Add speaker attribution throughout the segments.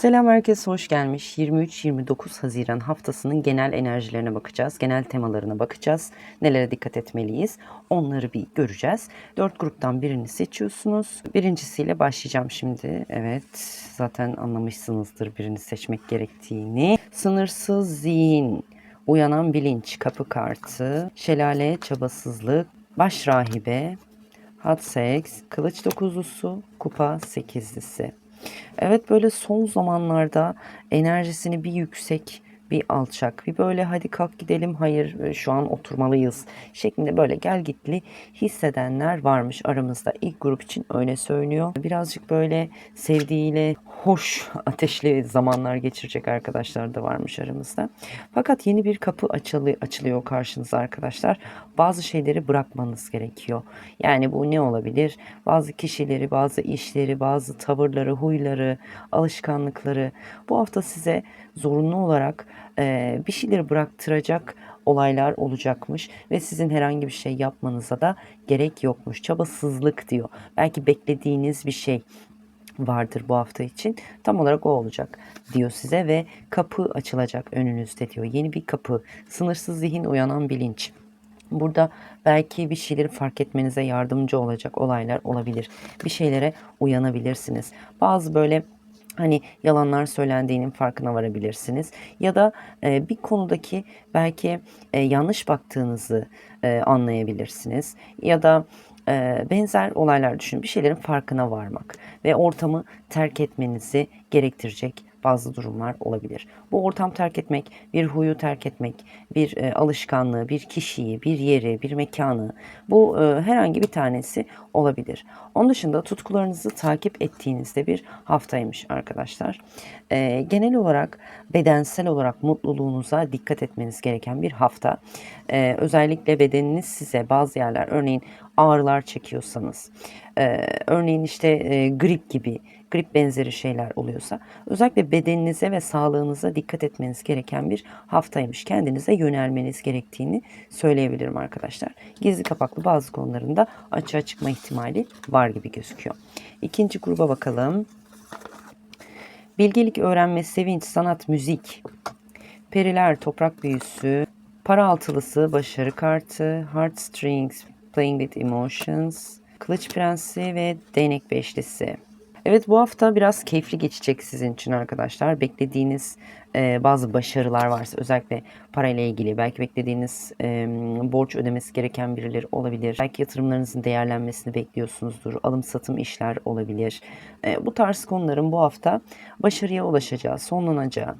Speaker 1: Selam herkese hoş gelmiş. 23-29 Haziran haftasının genel enerjilerine bakacağız. Genel temalarına bakacağız. Nelere dikkat etmeliyiz? Onları bir göreceğiz. Dört gruptan birini seçiyorsunuz. Birincisiyle başlayacağım şimdi. Evet zaten anlamışsınızdır birini seçmek gerektiğini. Sınırsız zihin, uyanan bilinç, kapı kartı, şelale, çabasızlık, baş rahibe, hot sex, kılıç dokuzlusu, kupa sekizlisi. Evet böyle son zamanlarda enerjisini bir yüksek bir alçak bir böyle hadi kalk gidelim hayır e, şu an oturmalıyız şeklinde böyle gel gitli hissedenler varmış aramızda. İlk grup için öyle söylüyor. Birazcık böyle sevdiğiyle hoş ateşli zamanlar geçirecek arkadaşlar da varmış aramızda. Fakat yeni bir kapı açılı, açılıyor karşınıza arkadaşlar. Bazı şeyleri bırakmanız gerekiyor. Yani bu ne olabilir? Bazı kişileri, bazı işleri, bazı tavırları, huyları, alışkanlıkları bu hafta size zorunlu olarak e, bir şeyleri bıraktıracak olaylar olacakmış ve sizin herhangi bir şey yapmanıza da gerek yokmuş. Çabasızlık diyor. Belki beklediğiniz bir şey vardır bu hafta için. Tam olarak o olacak diyor size ve kapı açılacak önünüzde diyor. Yeni bir kapı, sınırsız zihin, uyanan bilinç. Burada belki bir şeyleri fark etmenize yardımcı olacak olaylar olabilir. Bir şeylere uyanabilirsiniz. Bazı böyle hani yalanlar söylendiğinin farkına varabilirsiniz. Ya da e, bir konudaki belki e, yanlış baktığınızı e, anlayabilirsiniz. Ya da e, benzer olaylar düşünün. Bir şeylerin farkına varmak ve ortamı terk etmenizi gerektirecek bazı durumlar olabilir. Bu ortam terk etmek, bir huyu terk etmek, bir e, alışkanlığı, bir kişiyi, bir yeri, bir mekanı bu e, herhangi bir tanesi olabilir. Onun dışında tutkularınızı takip ettiğinizde bir haftaymış arkadaşlar. E, genel olarak bedensel olarak mutluluğunuza dikkat etmeniz gereken bir hafta. E, özellikle bedeniniz size bazı yerler örneğin ağrılar çekiyorsanız, e, örneğin işte e, grip gibi grip benzeri şeyler oluyorsa özellikle bedeninize ve sağlığınıza dikkat etmeniz gereken bir haftaymış. Kendinize yönelmeniz gerektiğini söyleyebilirim arkadaşlar. Gizli kapaklı bazı konularında açığa çıkma ihtimali var gibi gözüküyor. İkinci gruba bakalım. Bilgelik, öğrenme, sevinç, sanat, müzik, periler, toprak büyüsü, para altılısı, başarı kartı, heartstrings, playing with emotions, kılıç prensi ve değnek beşlisi. Evet bu hafta biraz keyifli geçecek sizin için arkadaşlar. Beklediğiniz e, bazı başarılar varsa özellikle parayla ilgili belki beklediğiniz e, borç ödemesi gereken birileri olabilir. Belki yatırımlarınızın değerlenmesini bekliyorsunuzdur. Alım satım işler olabilir. E, bu tarz konuların bu hafta başarıya ulaşacağı, sonlanacağı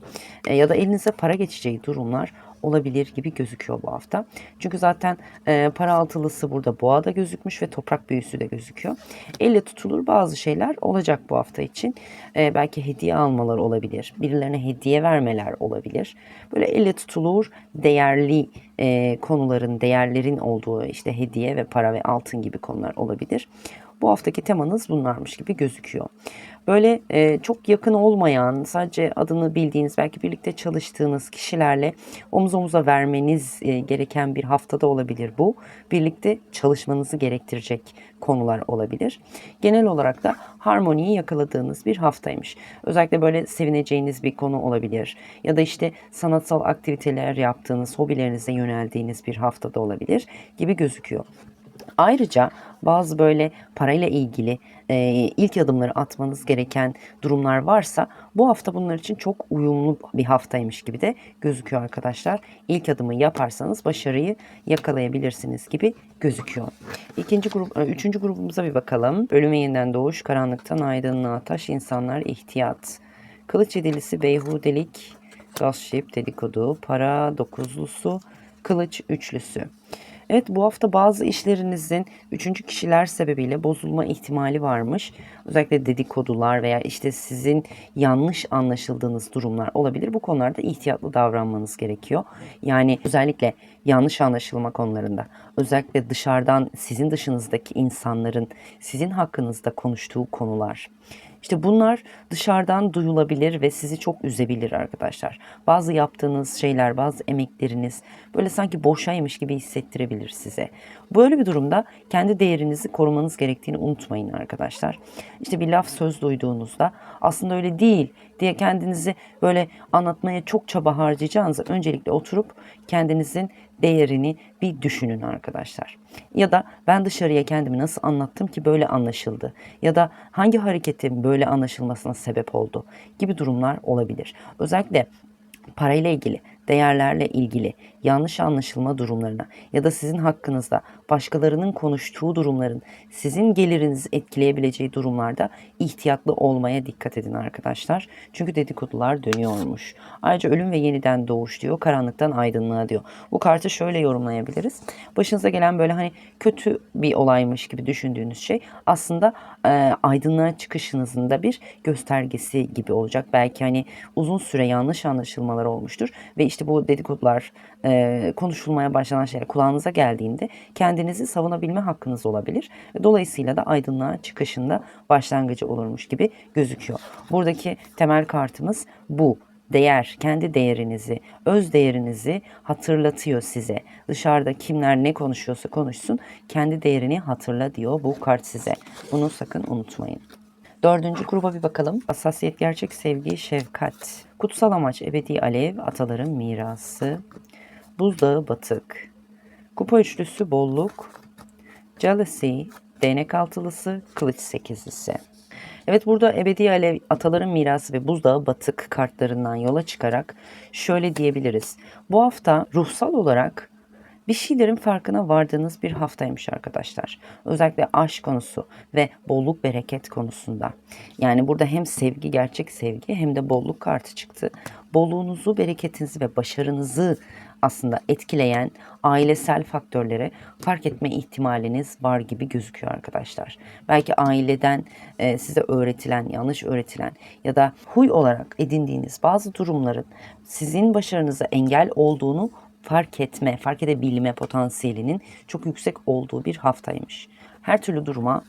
Speaker 1: e, ya da elinize para geçeceği durumlar olabilir gibi gözüküyor bu hafta. Çünkü zaten e, para altılısı burada boğada gözükmüş ve toprak büyüsü de gözüküyor. Elle tutulur bazı şeyler olacak bu hafta için. E, belki hediye almalar olabilir. Birilerine hediye vermeler olabilir. Böyle elle tutulur değerli e, konuların, değerlerin olduğu işte hediye ve para ve altın gibi konular olabilir. Bu haftaki temanız bunlarmış gibi gözüküyor. Böyle e, çok yakın olmayan, sadece adını bildiğiniz, belki birlikte çalıştığınız kişilerle omuz omuza vermeniz e, gereken bir haftada olabilir bu. Birlikte çalışmanızı gerektirecek konular olabilir. Genel olarak da harmoniyi yakaladığınız bir haftaymış. Özellikle böyle sevineceğiniz bir konu olabilir. Ya da işte sanatsal aktiviteler yaptığınız, hobilerinize yöneldiğiniz bir haftada olabilir gibi gözüküyor. Ayrıca bazı böyle parayla ilgili e, ilk adımları atmanız gereken durumlar varsa bu hafta bunlar için çok uyumlu bir haftaymış gibi de gözüküyor arkadaşlar. İlk adımı yaparsanız başarıyı yakalayabilirsiniz gibi gözüküyor. İkinci grup, e, üçüncü grubumuza bir bakalım. Ölüme yeniden doğuş, karanlıktan aydınlığa taş, insanlar ihtiyat. Kılıç edilisi, beyhudelik, gossip, dedikodu, para dokuzlusu, kılıç üçlüsü. Evet bu hafta bazı işlerinizin üçüncü kişiler sebebiyle bozulma ihtimali varmış. Özellikle dedikodular veya işte sizin yanlış anlaşıldığınız durumlar olabilir. Bu konularda ihtiyatlı davranmanız gerekiyor. Yani özellikle yanlış anlaşılma konularında özellikle dışarıdan sizin dışınızdaki insanların sizin hakkınızda konuştuğu konular İşte bunlar dışarıdan duyulabilir ve sizi çok üzebilir arkadaşlar. Bazı yaptığınız şeyler, bazı emekleriniz böyle sanki boşaymış gibi hissettirebilir size. Böyle bir durumda kendi değerinizi korumanız gerektiğini unutmayın arkadaşlar. İşte bir laf söz duyduğunuzda aslında öyle değil diye kendinizi böyle anlatmaya çok çaba harcayacağınızı öncelikle oturup kendinizin değerini bir düşünün arkadaşlar. Ya da ben dışarıya kendimi nasıl anlattım ki böyle anlaşıldı? Ya da hangi hareketim böyle anlaşılmasına sebep oldu? Gibi durumlar olabilir. Özellikle parayla ilgili, değerlerle ilgili yanlış anlaşılma durumlarına ya da sizin hakkınızda başkalarının konuştuğu durumların sizin gelirinizi etkileyebileceği durumlarda ihtiyatlı olmaya dikkat edin arkadaşlar. Çünkü dedikodular dönüyormuş. Ayrıca ölüm ve yeniden doğuş diyor, karanlıktan aydınlığa diyor. Bu kartı şöyle yorumlayabiliriz. Başınıza gelen böyle hani kötü bir olaymış gibi düşündüğünüz şey aslında e, aydınlığa çıkışınızın da bir göstergesi gibi olacak. Belki hani uzun süre yanlış anlaşılmalar olmuştur ve işte bu dedikodular e, konuşulmaya başlanan şeyler kulağınıza geldiğinde kendinizi savunabilme hakkınız olabilir. Dolayısıyla da aydınlığa çıkışında başlangıcı olurmuş gibi gözüküyor. Buradaki temel kartımız bu değer, kendi değerinizi, öz değerinizi hatırlatıyor size. Dışarıda kimler ne konuşuyorsa konuşsun, kendi değerini hatırla diyor bu kart size. Bunu sakın unutmayın. Dördüncü gruba bir bakalım. Hassasiyet, gerçek sevgi, şefkat. Kutsal amaç, ebedi alev, ataların mirası. Buzdağı batık. Kupa üçlüsü bolluk. Jealousy, değnek altılısı, kılıç sekizlisi. Evet burada ebedi alev, ataların mirası ve buzdağı batık kartlarından yola çıkarak şöyle diyebiliriz. Bu hafta ruhsal olarak bir şeylerin farkına vardığınız bir haftaymış arkadaşlar. Özellikle aşk konusu ve bolluk bereket konusunda. Yani burada hem sevgi, gerçek sevgi hem de bolluk kartı çıktı. Bolluğunuzu, bereketinizi ve başarınızı aslında etkileyen ailesel faktörlere fark etme ihtimaliniz var gibi gözüküyor arkadaşlar. Belki aileden e, size öğretilen, yanlış öğretilen ya da huy olarak edindiğiniz bazı durumların sizin başarınıza engel olduğunu fark etme, fark edebilme potansiyelinin çok yüksek olduğu bir haftaymış. Her türlü duruma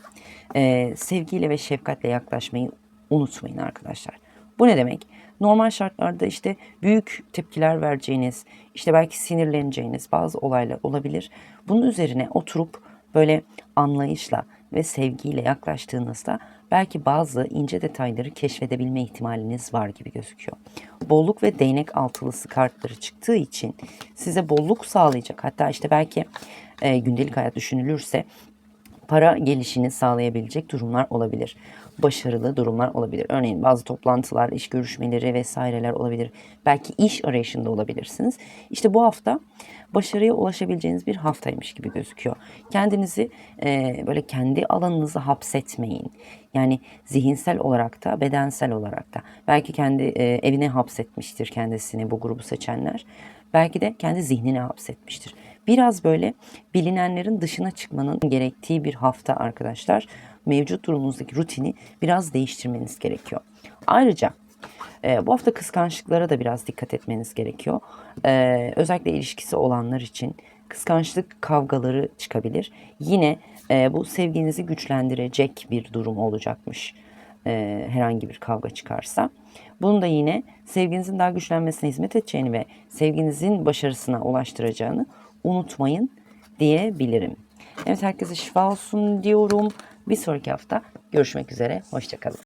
Speaker 1: e, sevgiyle ve şefkatle yaklaşmayı unutmayın arkadaşlar. Bu ne demek? Normal şartlarda işte büyük tepkiler vereceğiniz, işte belki sinirleneceğiniz bazı olaylar olabilir. Bunun üzerine oturup böyle anlayışla ve sevgiyle yaklaştığınızda belki bazı ince detayları keşfedebilme ihtimaliniz var gibi gözüküyor. Bolluk ve değnek altılısı kartları çıktığı için size bolluk sağlayacak. Hatta işte belki e, gündelik hayat düşünülürse para gelişini sağlayabilecek durumlar olabilir. Başarılı durumlar olabilir. Örneğin bazı toplantılar, iş görüşmeleri vesaireler olabilir. Belki iş arayışında olabilirsiniz. İşte bu hafta başarıya ulaşabileceğiniz bir haftaymış gibi gözüküyor. Kendinizi e, böyle kendi alanınıza hapsetmeyin. Yani zihinsel olarak da bedensel olarak da. Belki kendi e, evine hapsetmiştir kendisini bu grubu seçenler. Belki de kendi zihnine hapsetmiştir. Biraz böyle bilinenlerin dışına çıkmanın gerektiği bir hafta arkadaşlar. Mevcut durumunuzdaki rutini biraz değiştirmeniz gerekiyor. Ayrıca e, bu hafta kıskançlıklara da biraz dikkat etmeniz gerekiyor. E, özellikle ilişkisi olanlar için kıskançlık kavgaları çıkabilir. Yine e, bu sevginizi güçlendirecek bir durum olacakmış. E, herhangi bir kavga çıkarsa. Bunun da yine sevginizin daha güçlenmesine hizmet edeceğini ve sevginizin başarısına ulaştıracağını unutmayın diyebilirim. Evet herkese şifa olsun diyorum. Bir sonraki hafta görüşmek üzere. Hoşçakalın.